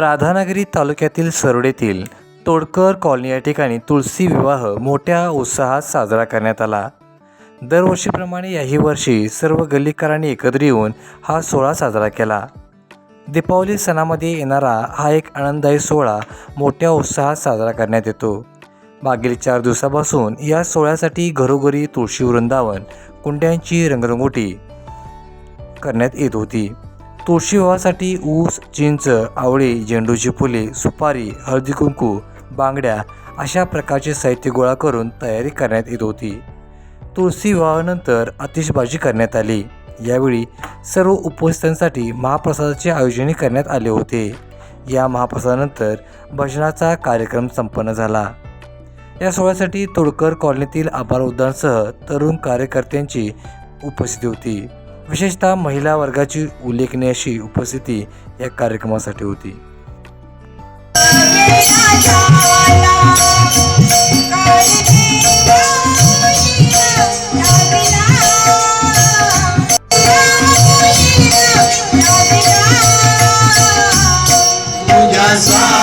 राधानगरी तालुक्यातील सरडेतील तोडकर कॉलनी या ठिकाणी तुळशी विवाह मोठ्या उत्साहात साजरा करण्यात आला. दरवर्षीप्रमाणे याही वर्षी सर्व गल्लीकरांनी एकत्र येऊन हा सोहळा साजरा केला. दीपावली सणामध्ये येणारा हा एक आनंददायी सोहळा मोठ्या उत्साहात साजरा करण्यात येतो. मागील चार दिवसापासून या सोहळ्यासाठी घरोघरी तुळशी वृंदावन कुंड्यांची रंगरंगोटी करण्यात येत होती. तुळशी विवाहासाठी ऊस चिंच आवळी झेंडूची फुले सुपारी हळदी कुंकू बांगड्या अशा प्रकारचे साहित्य गोळा करून तयारी करण्यात येत होती. तुळशी विवाहानंतर आतिषबाजी करण्यात आली. यावेळी सर्व उपस्थितांसाठी महाप्रसादाचे आयोजनही करण्यात आले होते. या महाप्रसादानंतर भजनाचा कार्यक्रम संपन्न झाला. या सोहळ्यासाठी तोडकर कॉलनीतील आभार उद्यानसह तरुण कार्यकर्त्यांची उपस्थिती होती. विशेषतः महिला वर्गाची उल्लेखनीय अशी उपस्थिती या कार्यक्रमासाठी होती. तुझ्या